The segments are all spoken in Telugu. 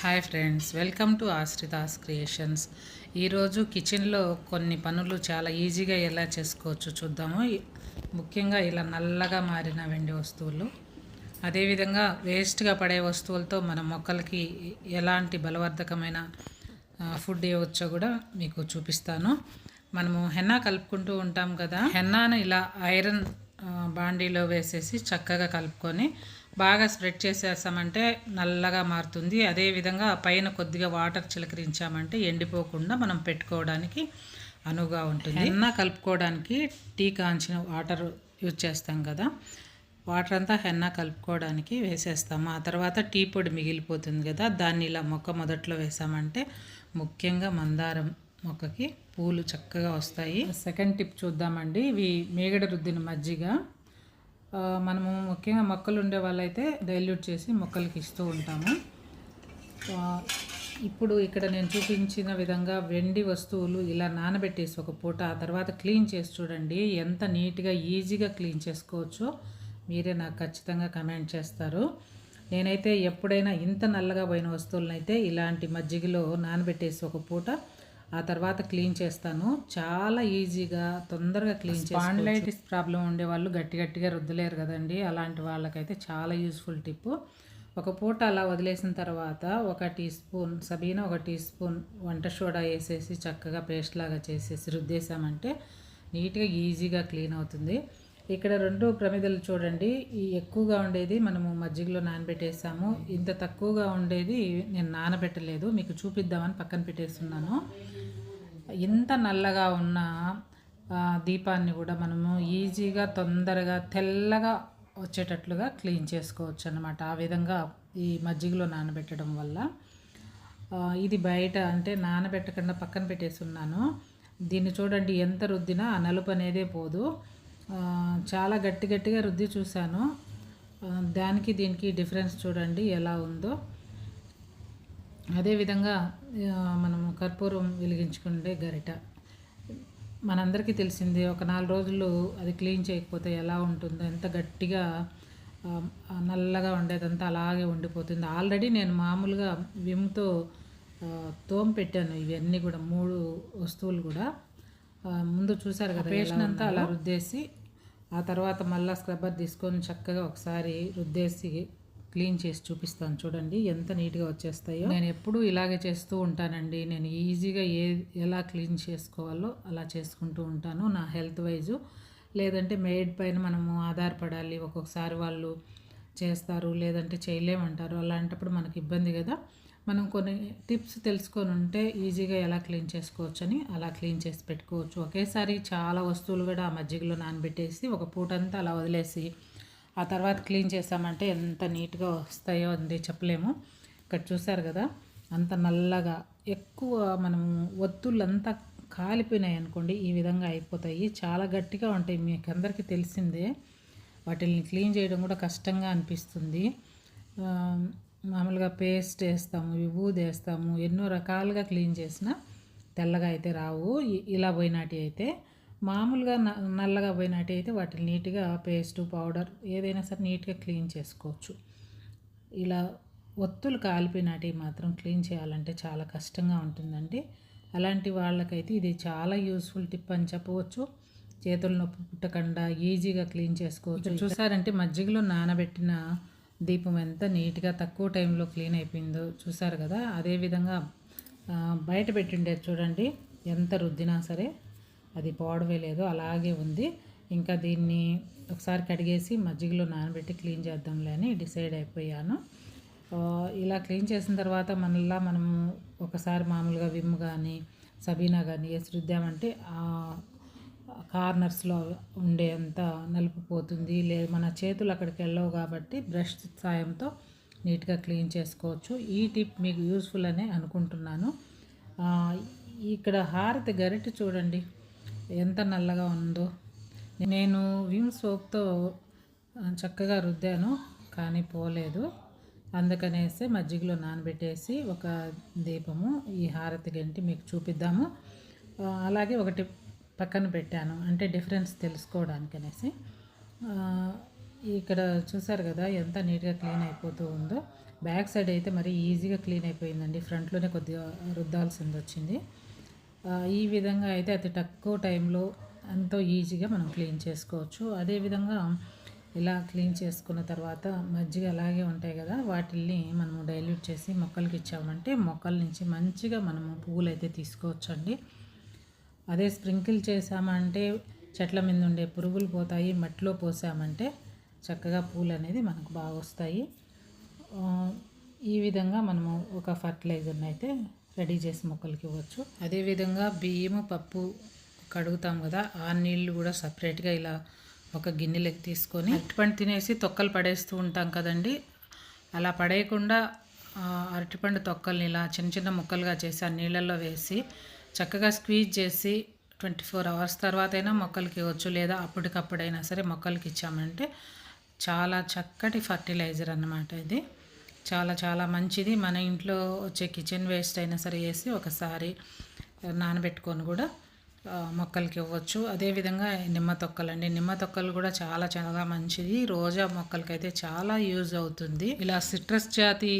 Hi friends welcome to Ashritha's creations ఈరోజు కిచెన్లో కొన్ని పనులు చాలా ఈజీగా ఎలా చేసుకోవచ్చు చూద్దాము. ముఖ్యంగా ఇలా నల్లగా మారిన వెండి వస్తువులు అదేవిధంగా వేస్ట్గా పడే వస్తువులతో మన మొక్కలకి ఎలాంటి బలవర్ధకమైన ఫుడ్ ఇవ్వచ్చో కూడా మీకు చూపిస్తాను. మనము హెన్నా కలుపుకుంటూ ఉంటాం కదా. హెన్నాను ఇలా ఐరన్ బాండీలో వేసేసి చక్కగా కలుపుకొని బాగా స్ప్రెడ్ చేసేసామంటే నల్లగా మారుతుంది. అదేవిధంగా పైన కొద్దిగా వాటర్ చిలకరించామంటే ఎండిపోకుండా మనం పెట్టుకోవడానికి అనువుగా ఉంటుంది. హెన్నా కలుపుకోవడానికి టీ కాంచిన వాటర్ యూజ్ చేస్తాం కదా వాటర్ అంతా హెన్నా కలుపుకోవడానికి వేసేస్తాము. ఆ తర్వాత టీ పొడి మిగిలిపోతుంది కదా దాన్ని ఇలా మొక్క మొదట్లో వేసామంటే ముఖ్యంగా మందారం మొక్కకి పూలు చక్కగా వస్తాయి. సెకండ్ టిప్ చూద్దామండి. ఇవి మేగడ రుద్దిన మజ్జిగ. మనము ముఖ్యంగా మొక్కలు ఉండే వాళ్ళైతే డైల్యూట్ చేసి మొక్కలకి ఇస్తూ ఉంటాము. ఇప్పుడు ఇక్కడ నేను చూపించిన విధంగా వెండి వస్తువులు ఇలా నానబెట్టేసి ఒక పూట ఆ తర్వాత క్లీన్ చేసి చూడండి ఎంత నీట్గా ఈజీగా క్లీన్ చేసుకోవచ్చో మీరే నాకు ఖచ్చితంగా కమెంట్ చేస్తారు. నేనైతే ఎప్పుడైనా ఇంత నల్లగా పోయిన వస్తువులనైతే ఇలాంటి మజ్జిగలో నానబెట్టేసి ఒక పూట ఆ తర్వాత క్లీన్ చేస్తాను. చాలా ఈజీగా తొందరగా క్లీన్ స్పాండ్లైటిస్ ప్రాబ్లం ఉండే వాళ్ళు గట్టి గట్టిగా రుద్దలేరు కదండి. అలాంటి వాళ్ళకైతే చాలా యూస్ఫుల్ టిప్ ఒక పూట అలా వదిలేసిన తర్వాత ఒక టీ స్పూన్ సబీనా ఒక టీ స్పూన్ వంట సోడా వేసేసి చక్కగా పేస్ట్ లాగా చేసేసి రుద్దేశామంటే నీట్గా ఈజీగా క్లీన్ అవుతుంది. ఇక్కడ రెండు ప్రమిదలు చూడండి. ఈ ఎక్కువగా ఉండేది మనము మజ్జిగలో నానబెట్టేసాము. ఇంత తక్కువగా ఉండేది నేను నానబెట్టలేదు. మీకు చూపిద్దామని పక్కన పెట్టేస్తున్నాను. ఇంత నల్లగా ఉన్న దీపాన్ని కూడా మనము ఈజీగా తొందరగా తెల్లగా వచ్చేటట్లుగా క్లీన్ చేసుకోవచ్చు అనమాట ఆ విధంగా ఈ మజ్జిగలో నానబెట్టడం వల్ల. ఇది బయట అంటే నానబెట్టకుండా పక్కన పెట్టేసి ఉన్నాను. దీన్ని చూడండి ఎంత రుద్దినా ఆ నలుపు అనేదే పోదు. చాలా గట్టి గట్టిగా రుద్ది చూశాను. దానికి దీనికి డిఫరెన్స్ చూడండి ఎలా ఉందో. అదేవిధంగా ఆ, మనము కర్పూరం వెలిగించుకుంటే గరిట. మనందరికీ తెలిసిందే ఒక నాలుగు రోజులు అది క్లీన్ చేయకపోతే ఎలా ఉంటుందో? ఎంత గట్టిగా నల్లగా ఉండేదంతా అలాగే ఉండిపోతుంది. ఆల్రెడీ నేను మామూలుగా విమ్తో తోమ పెట్టాను ఇవన్నీ కూడా మూడు వస్తువులు కూడా. ముందు చూసారు కదా పేస్ట్ అంతా అలా రుద్దేసి ఆ తర్వాత మళ్ళీ స్క్రబ్బర్ తీసుకొని చక్కగా ఒకసారి రుద్దేసి క్లీన్ చేసి చూపిస్తాను. చూడండి ఎంత నీట్గా వచ్చేస్తాయో. నేను ఎప్పుడూ ఇలాగే చేస్తూ ఉంటానండి. నేను ఈజీగా ఏ ఎలా క్లీన్ చేసుకోవాలో అలా చేసుకుంటూ ఉంటాను నా హెల్త్ వైజు. లేదంటే మేడ్ పైన మనము ఆధారపడాలి. ఒక్కొక్కసారి వాళ్ళు చేస్తారు లేదంటే చేయలేమంటారు. అలాంటప్పుడు మనకు ఇబ్బంది కదా. మనం కొన్ని టిప్స్ తెలుసుకొని ఉంటే ఈజీగా ఎలా క్లీన్ చేసుకోవచ్చు అని అలా క్లీన్ చేసి పెట్టుకోవచ్చు. ఒకేసారి చాలా వస్తువులు కూడా ఆ మజ్జిగలో నానబెట్టేసి ఒక పూట అంతా అలా వదిలేసి ఆ తర్వాత క్లీన్ చేసామంటే ఎంత నీట్గా వస్తాయో అంది చెప్పలేము. ఇక్కడ చూసారు కదా అంత నల్లగా ఎక్కువ మనము ఒత్తులంతా కాలిపోయినాయి అనుకోండి ఈ విధంగా అయిపోతాయి. చాలా గట్టిగా ఉంటాయి మీకు అందరికీ తెలిసిందే. వాటిని క్లీన్ చేయడం కూడా కష్టంగా అనిపిస్తుంది. మామూలుగా పేస్ట్ వేస్తాము విభూది వేస్తాము ఎన్నో రకాలుగా క్లీన్ చేసినా తెల్లగా అయితే రావు. ఇలా పోయినాటి అయితే మామూలుగా నల్లగా పోయినాటి అయితే వాటిని నీట్గా పేస్ట్ పౌడర్ ఏదైనా సరే నీట్గా క్లీన్ చేసుకోవచ్చు. ఇలా ఒత్తులు కాలిపోయినాటివి మాత్రం క్లీన్ చేయాలంటే చాలా కష్టంగా ఉంటుందండి. అలాంటి వాళ్ళకైతే ఇది చాలా యూస్ఫుల్ టిప్ అని చెప్పవచ్చు. చేతుల నొప్పి పుట్టకుండా ఈజీగా క్లీన్ చేసుకోవచ్చు. చూసారంటే మజ్జిగలో నానబెట్టిన దీపం ఎంత నీట్గా తక్కువ టైంలో క్లీన్ అయిపోయిందో చూసారు కదా. అదేవిధంగా బయట పెట్టిండేది చూడండి ఎంత రుద్దినా సరే. అది పోవడమే లేదు అలాగే ఉంది. ఇంకా దీన్ని ఒకసారి కడిగేసి మజ్జిగలో నానబెట్టి క్లీన్ చేద్దాంలే అని డిసైడ్ అయిపోయాను. ఇలా క్లీన్ చేసిన తర్వాత మళ్ళీ మనము ఒకసారి మామూలుగా విమ్ కానీ సబీనా కానీ వేసి రుద్దామంటే ఆ కార్నర్స్లో ఉండేంత నలుపు పోతుంది. లే మన చేతులు అక్కడికి వెళ్ళవు కాబట్టి బ్రష్ సాయంతో నీట్గా క్లీన్ చేసుకోవచ్చు. ఈ టిప్ మీకు యూస్ఫుల్ అనే అనుకుంటున్నాను. ఇక్కడ హారతి గరిటె చూడండి. ఎంత నల్లగా ఉందో. నేను విమ్ సోప్తో చక్కగా రుద్దాను కానీ పోలేదు. అందుకనేసి మజ్జిగలో నానబెట్టేసి ఒక దీపము ఈ హారతి గంటి మీకు చూపిద్దాము. అలాగే ఒకటి పక్కన పెట్టాను అంటే డిఫరెన్స్ తెలుసుకోవడానికి అనేసి ఇక్కడ చూసారు కదా ఎంత నీట్గా క్లీన్ అయిపోతూ ఉందో. బ్యాక్ సైడ్ అయితే మరి ఈజీగా క్లీన్ అయిపోయిందండి. ఫ్రంట్లోనే కొద్దిగా రుద్దాల్సింది వచ్చింది ఈ విధంగా అయితే అతి తక్కువ టైంలో ఎంతో ఈజీగా మనం క్లీన్ చేసుకోవచ్చు. అదేవిధంగా ఇలా క్లీన్ చేసుకున్న తర్వాత మజ్జిగ అలాగే ఉంటాయి కదా వాటిల్ని మనము డైల్యూట్ చేసి మొక్కలకి ఇచ్చామంటే మొక్కల నుంచి మంచిగా మనము పువ్వులు అయితే తీసుకోవచ్చండి. అదే స్ప్రింకిల్ చేసామంటే చెట్ల మీద ఉండే పురుగులు పోతాయి మట్టిలో పోసామంటే చక్కగా పూలు అనేది మనకు బాగా వస్తాయి ఈ విధంగా మనము ఒక ఫర్టిలైజర్ని అయితే రెడీ చేసి మొక్కలకి ఇవ్వచ్చు. అదేవిధంగా బియ్యము పప్పు కడుగుతాం కదా ఆ నీళ్ళు కూడా సపరేట్గా ఇలా ఒక గిన్నెలోకి తీసుకొని అరటిపండు తినేసి తొక్కలు పడేస్తూ ఉంటాం కదండి. అలా పడేయకుండా అరటిపండు తొక్కల్ని ఇలా చిన్న చిన్న ముక్కలుగా చేసి ఆ నీళ్ళల్లో వేసి చక్కగా స్క్వీజ్ చేసి ట్వంటీ ఫోర్ అవర్స్ తర్వాత అయినా మొక్కలకి ఇవ్వచ్చు. లేదా అప్పటికప్పుడైనా సరే మొక్కలకి ఇచ్చామంటే చాలా చక్కటి ఫర్టిలైజర్ అన్నమాట ఇది. చాలా చాలా మంచిది. మన ఇంట్లో వచ్చే కిచెన్ వేస్ట్ అయినా సరే వేసి ఒకసారి నానబెట్టుకొని కూడా మొక్కలకి ఇవ్వచ్చు. అదేవిధంగా నిమ్మ తొక్కలు అండి. నిమ్మ తొక్కలు కూడా చాలా చాలా మంచిది. రోజా మొక్కలకైతే చాలా యూజ్ అవుతుంది. ఇలా సిట్రస్ జాతి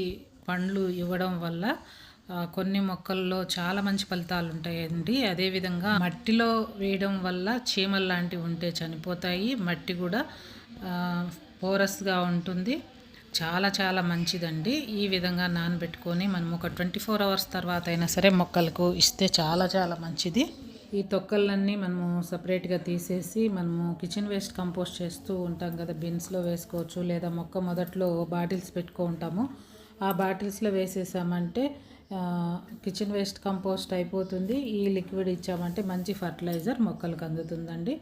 పండ్లు ఇవ్వడం వల్ల కొన్ని మొక్కల్లో చాలా మంచి ఫలితాలు ఉంటాయండి. అదేవిధంగా మట్టిలో వేయడం వల్ల చీమలు లాంటివి ఉంటే చనిపోతాయి. మట్టి కూడా పోరస్గా ఉంటుంది. చాలా చాలా మంచిదండి. ఈ విధంగా నానబెట్టుకొని మనం ఒక ట్వంటీ ఫోర్ అవర్స్ తర్వాత అయినా సరే మొక్కలకు ఇస్తే చాలా చాలా మంచిది. ఈ తొక్కలన్నీ మనము సపరేట్గా తీసేసి మనము కిచెన్ వేస్ట్ కంపోస్ట్ చేస్తూ ఉంటాం కదా బిన్స్లో వేసుకోవచ్చు లేదా మొక్క మొదట్లో బాటిల్స్ పెట్టుకో ఉంటాము. ఆ బాటిల్స్లో వేసేసామంటే కిచెన్ వేస్ట్ కంపోస్ట్ అయిపోతుంది. ఈ లిక్విడ్ ఇచ్చామంటే మంచి ఫర్టిలైజర్ మొక్కలకు అందుతుందండి.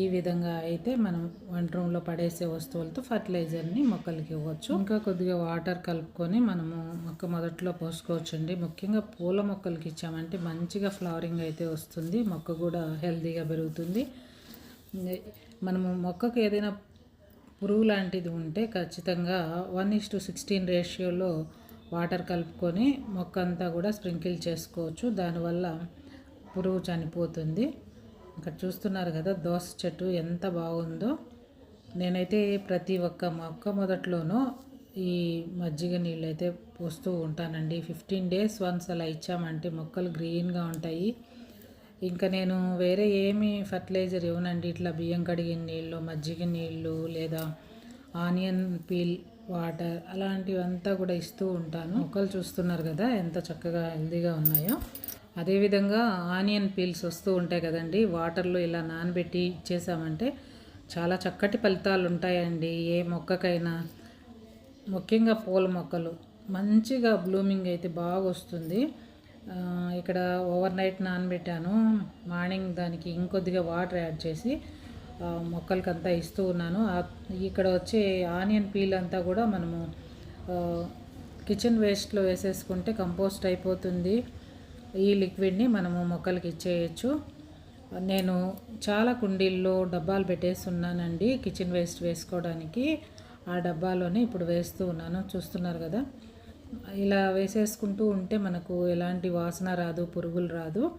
ఈ విధంగా అయితే మనం వంట రూమ్లో పడేసే వస్తువులతో ఫర్టిలైజర్ని మొక్కలకి ఇవ్వచ్చు. ఇంకా కొద్దిగా వాటర్ కలుపుకొని మనము మొక్క మొదట్లో పోసుకోవచ్చండి. ముఖ్యంగా పూల మొక్కలకి ఇచ్చామంటే మంచిగా ఫ్లవరింగ్ అయితే వస్తుంది. మొక్క కూడా హెల్తీగా పెరుగుతుంది. మనము మొక్కకు ఏదైనా పురుగు లాంటిది ఉంటే ఖచ్చితంగా వన్ ఇస్ టు సిక్స్టీన్ రేషియోలో వాటర్ కలుపుకొని మొక్క అంతా కూడా స్ప్రింకిల్ చేసుకోవచ్చు. దానివల్ల పురుగు చనిపోతుంది. ఇక్కడ చూస్తున్నారు కదా దోస చెట్టు ఎంత బాగుందో. నేనైతే ప్రతి ఒక్క మొక్క మొదట్లోనూ ఈ మజ్జిగ నీళ్ళు అయితే పోస్తూ ఉంటానండి. ఫిఫ్టీన్ డేస్ వన్స్ అలా ఇచ్చామంటే మొక్కలు గ్రీన్గా ఉంటాయి. ఇంకా నేను వేరే ఏమి ఫర్టిలైజర్ ఇవ్వనండి. ఇట్లా బియ్యం కడిగిన నీళ్ళు మజ్జిగ నీళ్ళు లేదా ఆనియన్ పీల్ వాటర్ అలాంటివంతా కూడా ఇస్తూ ఉంటాను. మొక్కలు చూస్తున్నారు కదా ఎంత చక్కగా హెల్దీగా ఉన్నాయో. అదేవిధంగా ఆనియన్ పీల్స్ వస్తూ ఉంటాయి కదండి వాటర్లో ఇలా నానబెట్టి ఇచ్చేసామంటే చాలా చక్కటి ఫలితాలు ఉంటాయండి ఏ మొక్కకైనా ముఖ్యంగా పూల మొక్కలు. మంచిగా బ్లూమింగ్ అయితే బాగా వస్తుంది ఇక్కడ ఓవర్ నైట్ నానబెట్టాను. మార్నింగ్ దానికి ఇంకొద్దిగా వాటర్ యాడ్ చేసి మొక్కలకంతా ఇస్తూ ఉన్నాను. ఇక్కడ వచ్చే ఆనియన్ పీల్ అంతా కూడా మనము కిచెన్ వేస్ట్లో వేసేసుకుంటే కంపోస్ట్ అయిపోతుంది. ఈ లిక్విడ్ని మనము మొక్కలకి ఇచ్చేయచ్చు. నేను చాలా కుండీల్లో డబ్బాలు పెట్టేస్తున్నానండి కిచెన్ వేస్ట్ వేసుకోవడానికి. ఆ డబ్బాలోనే ఇప్పుడు వేస్తూ ఉన్నాను. చూస్తున్నారు కదా? ఇలా వేసేసుకుంటూ ఉంటే మనకు ఎలాంటి వాసన రాదు పురుగులు రాదు.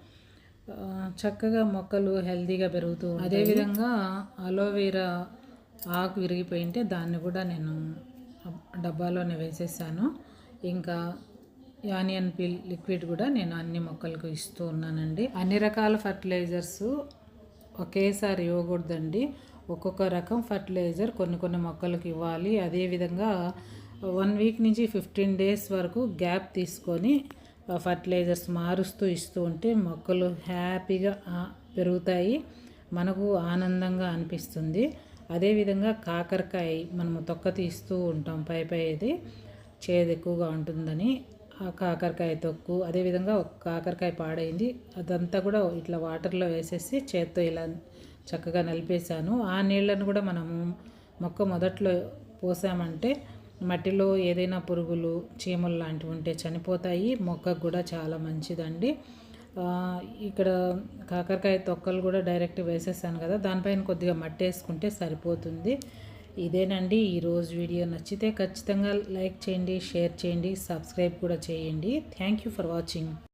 చక్కగా మొక్కలు హెల్తీగా పెరుగుతూ అదేవిధంగా అలోవెరా ఆకు విరిగిపోయింటే దాన్ని కూడా నేను డబ్బాలోనే వేసేసాను. ఇంకా ఆనియన్ పీల్ లిక్విడ్ కూడా నేను అన్ని మొక్కలకు ఇస్తూ ఉన్నానండి. అన్ని రకాల ఫర్టిలైజర్స్ ఒకేసారి ఇవ్వకూడదండి. ఒక్కొక్క రకం ఫర్టిలైజర్ కొన్ని కొన్ని మొక్కలకు ఇవ్వాలి. అదేవిధంగా వన్ వీక్ నుంచి ఫిఫ్టీన్ డేస్ వరకు గ్యాప్ తీసుకొని ఫర్టిలైజర్స్ మారుస్తూ ఇస్తూ ఉంటే మొక్కలు హ్యాపీగా పెరుగుతాయి. మనకు ఆనందంగా అనిపిస్తుంది. అదేవిధంగా కాకరకాయ మనము తొక్క తీస్తూ ఉంటాం పై పైది. చేదు ఎక్కువగా ఉంటుందని. కాకరకాయ తొక్కు అదేవిధంగా ఒక కాకరకాయ పాడైంది. అదంతా కూడా ఇట్లా వాటర్లో వేసేసి చేత్తో ఇలా చక్కగా నలిపేశాను. ఆ నీళ్ళను కూడా మనము మొక్క మొదట్లో పోసామంటే మట్టిలో ఏదైనా పురుగులు చీమలు లాంటివి ఉంటే చనిపోతాయి. మొక్కకు కూడా చాలా మంచిదండి. ఇక్కడ కాకరకాయ తొక్కలు కూడా డైరెక్ట్ వేసేసాను కదా దానిపైన కొద్దిగా మట్టి వేసుకుంటే సరిపోతుంది. ఇదేనండి. ఈరోజు వీడియో నచ్చితే ఖచ్చితంగా లైక్ చేయండి షేర్ చేయండి సబ్స్క్రైబ్ కూడా చేయండి. Thank you for watching.